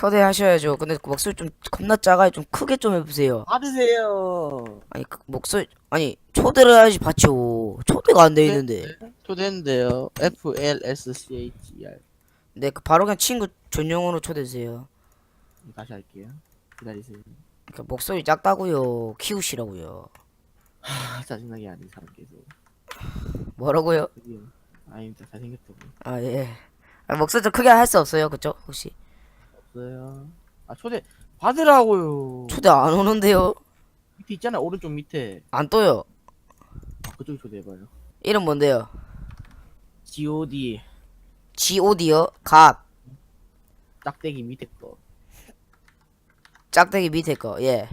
초대하셔야죠. 근데 그 목소리 좀 겁나 작아요. 좀 크게 좀 해보세요. 받으세요. 아니 그 목소리 아니 초대를 해야지 받죠. 초대가 안 돼 있는데. 초대했는데요. F L S C H E R. 네, 그 바로 그냥 친구 전용으로 초대주세요. 다시 할게요. 기다리세요. 그러니까 목소리 작다고요. 키우시라고요. 아, 짜증나게 하는 사람 계속. 뭐라고요? 드디어. 아닙니다. 잘생겼다고. 아 예. 아, 목소리 좀 크게 할 수 없어요, 그쵸? 혹시 없어요. 아 초대 받으라고요. 초대 안 오는데요? 밑에 있잖아. 오른쪽 밑에. 안 떠요. 아, 그쪽에 초대해봐요. 이름 뭔데요? G O D G.O.D요? 갓 짝대기 밑에 거. 짝대기 밑에 거. 예.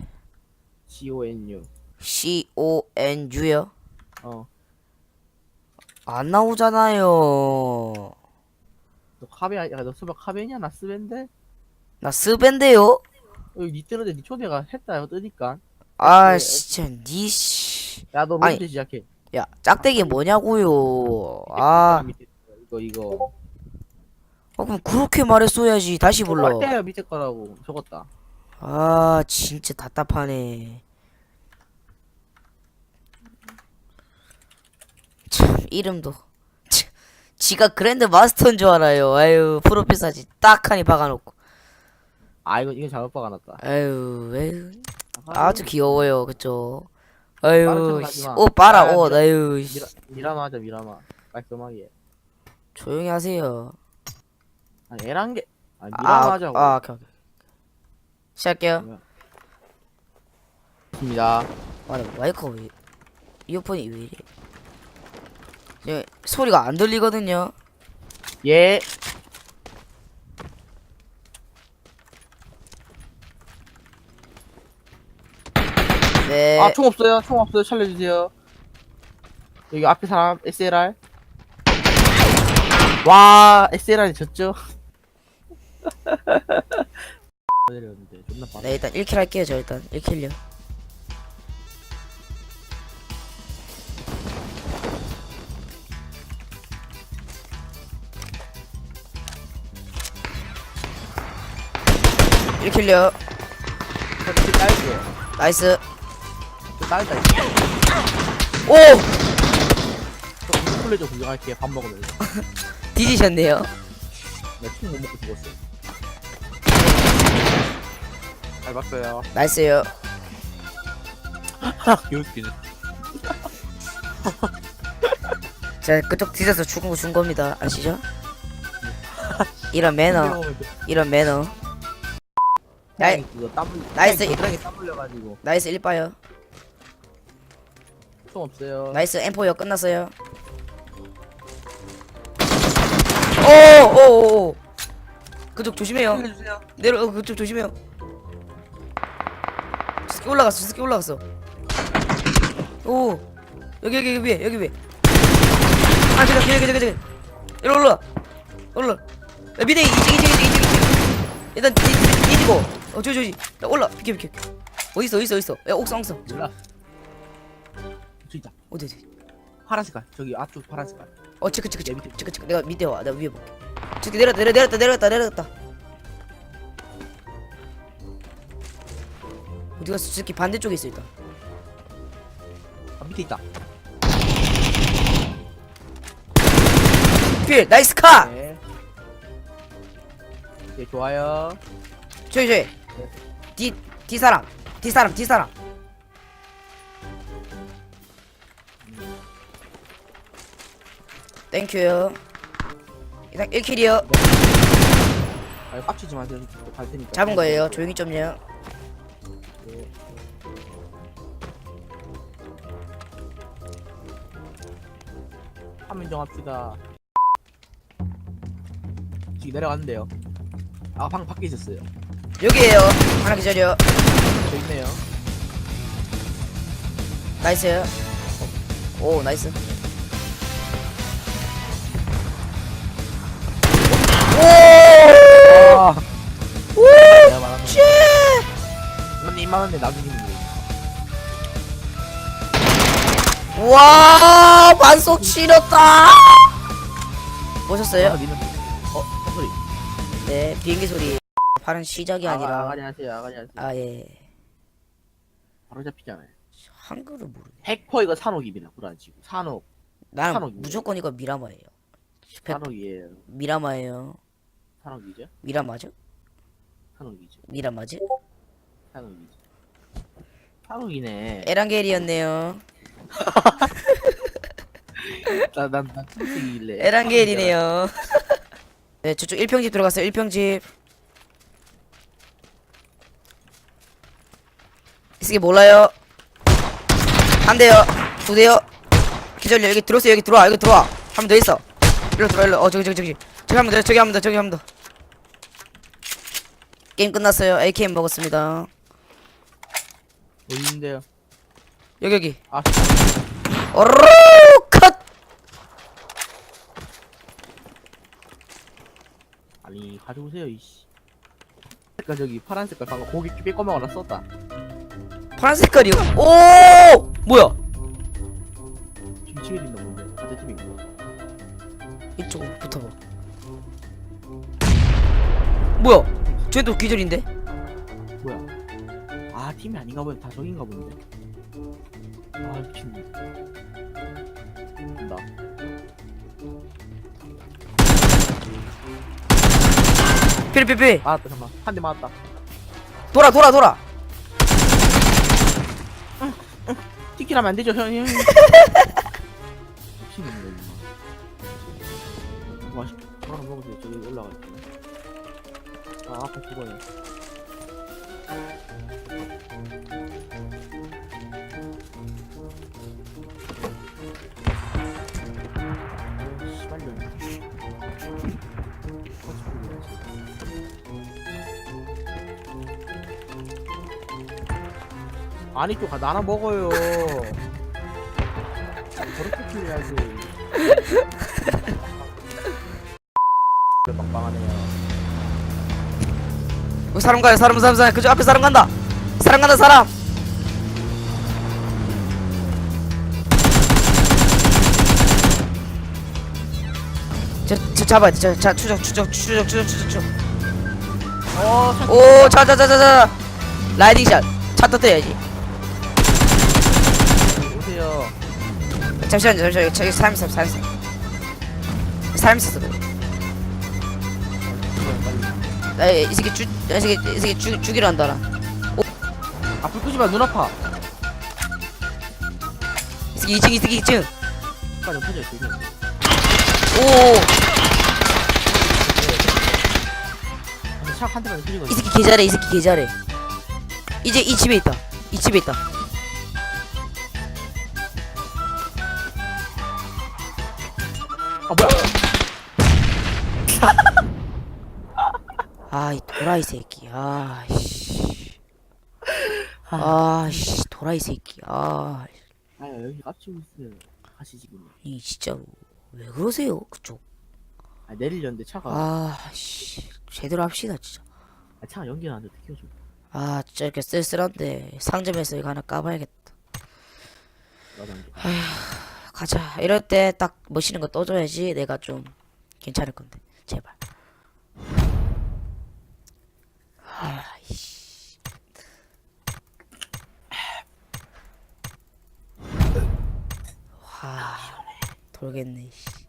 C O N U. C.O.N.U요? 어. 안 나오잖아요. 너 카베 야, 너 수박 카베냐? 나 스벤데? 나 스밴데요? 여기 니 뜨는데 니 초대가 했다. 뜨니까. 아 네. 진짜 니 씨. 야, 너 아니. 시작해. 야 짝대기 뭐냐고요? 아, 밑에 거, 이거 이거. 아 그럼 그렇게 말했어야지. 다시 불러. 때요 밑에 거라고 적었다. 아 진짜 답답하네. 참 이름도 참, 지가 그랜드 마스터인 줄 알아요. 아유 프로필 사진 딱 하니 박아놓고. 아 이거 이거 잘못 박아놨다. 아유 아유 아, 아주 귀여워요 그쵸? 빠른 아유 척 하지 씨, 마. 옷 빨아 아, 옷 미라- 아유 씨. 미라 미라마 하자 미라마. 깔끔하게. 조용히 하세요. 아니 애란 게. 아니 아, 미라마 아, 하자고. 아 오케이 오케이. 시작할게요. 좋습니다. 아, 나 마이크가 왜 이어폰이 왜 이래? 네, 소리가 안 들리거든요. 예. 네. 아 총 없어요. 총 없어요. 살려주세요. 여기 앞에 사람 SLR. 와 SLR이 졌죠. 내렸는데 존나 빠르. 네, 일단 1킬 할게요. 저 일단 1킬요. 일킬요 딸게요. 나이스. 저 딸다. 오! 저 콜레 좀 구경할게요. 밥 먹으면서. 뒤지셨네요. 나총못 먹고 죽었어. 잘 봤어요. 나이스요. 개웃기네. 제가 그쪽 뒤져서 죽은 거 준 겁니다. 아시죠? 이런 매너, 이런 매너. 나이, 나이스. 나이스 1빠요. 총 없어요. 나이스 엠포요 끝났어요. 오, 오, 오. 그쪽 조심해요. 살려주세요. 내려, 어, 그쪽 조심해요. 스키 올라갔어, 스키 올라갔어. 오, 여기 여기 여기 위에, 여기 위에. 아, 저기 저기 저기 저기. 이리 올라, 올라. 야, 밑에 이쪽 이쪽 이쪽 이쪽 이쪽. 일단 뒤 뒤- 뒤지고. 어, 저기 저기. 야, 올라, 비켜 비켜. 어디 있어, 어디 있어, 어디 있어. 야, 옥상 옥상. 몰라. 저 있다. 어디 어디. 파란 색깔. 저기 앞쪽 파란 색깔. 어 체크 체크 체크 체크 체크 내가 밑에 와 내가 위에 볼게 체크 내렸다 내려 내렸다 내렸다 내렸다 어디 갔어 저 새끼 반대쪽에 있어 일단 아 밑에 있다. 필 나이스 카 네. 네 좋아요. 저기 저기 뒤, 뒤 사람 뒤 사람 뒤 사람 땡큐요 일단 1킬이요 아 깝치지 마세요. 저갈 테니까. 잡은 거예요 조용히 좀요 네. 화면 정합시다. 지금 내려갔는데요. 아, 방 밖에 있었어요. 여기에요 하나 기다려 저 있네요. 나이스 오 나이스 와 반속 치렸다. 보셨어요? 아, 니는 어, 어, 소리. 네 비행기 소리. 팔은 시작이 아, 아니라. 아가리 하세요. 아가리 하세요. 아예. 바로 잡히잖아요. 한글을 모르네. 핵포 이거 산옥입니다 불안지고 산옥. 산옥이네. 무조건 이거 미라마예요. 백- 산옥이에요. 미라마예요. 산옥이죠? 미라마죠? 산옥이죠. 미라마지? 산옥이죠. 산옥이네. 에란겔이었네요 나난난 투색이길래. 에란겔이네요. 네 저쪽 1평집 들어갔어요 1평집. 이게 몰라요. 한 대요. 두 대요. 기절려. 여기 들어오세요. 여기 들어와. 여기 들어와. 한 명 더 있어. 일로 들어와 일로. 어 저기 저기 저기. 저기 한 명 더 저기 한 명 더 저기 한 명 더. 게임 끝났어요. AKM 먹었습니다. 어디 있는데요 여기 여기. 아. 어르르 컷! 아니 가져오세요 이씨. 색깔 저기 파란 색깔 방금 고기 빼꼼하고 나 썼다. 파란 색깔이요? 오! 뭐야? 김치게 된다 뭔데? 가짜 팀인가 이쪽으로 붙어봐. 뭐야? 쟤도 기절인데? 뭐야? 아 팀이 아닌가 보네. 다 저긴가 본데 아 미친네. 나 필필필. 맞았다 잠깐만. 한 대 맞았다. 돌아 돌아 돌아. 티키라면 안 되죠 형 형. 미친놈이네 이거 맛있 하나 먹으세요 저기 올라갈게요 아 앞에 죽어요 아니 또 나나 먹어요. 저렇게 풀려야지. 어, 사람 가요 사람 사람 사람 그저 앞에 사람 간다 사람 간다 사람 저, 저 잡아야 돼. 저, 자, 추적, 추적, 추적, 추적, 추적, 추적. 어, 참- 오, 자, 자, 자, 자, 자. 라이딩 샷. 차 터뜨려야지. 오세요. 잠시만요, 잠시만요. 저기 사람 있어, 사람 있어. 사람 있었어. 그래. 나, 이 새끼 죽, 이 새끼, 이 새끼 죽, 죽이려 한다, 나. 앞을 끄지 마, 눈 아파. 이 새끼 2층, 이 새끼 2층. 빨리 엎어져 있어, 이거. 오, 근데 차한 대만 휘리고 이 새끼 개 잘해, 이 새끼 개 잘해. 이제 이 집에 있다. 이 집에 있다. 아, 뭐야? 아, 이 도라이 새끼. 아, 씨. 아, 씨, 도라이 새끼. 아, 아, 여기 깝치고 있어요. 가시지, 그냥. 이 진짜로 왜 그러세요, 그쪽? 아, 내리려는데 차가. 아, 씨, 제대로 합시다, 진짜. 아, 차가 연기 나는데 어떻게 켜줘. 아, 진짜 이렇게 쓸쓸한데 상점에서 이거 하나 까봐야겠다. 나도 안 돼. 가자. 이럴 때 딱 멋있는 거 떠줘야지 내가 좀 괜찮을 건데. 제발. 아이씨. 와, 돌겠네. 씨.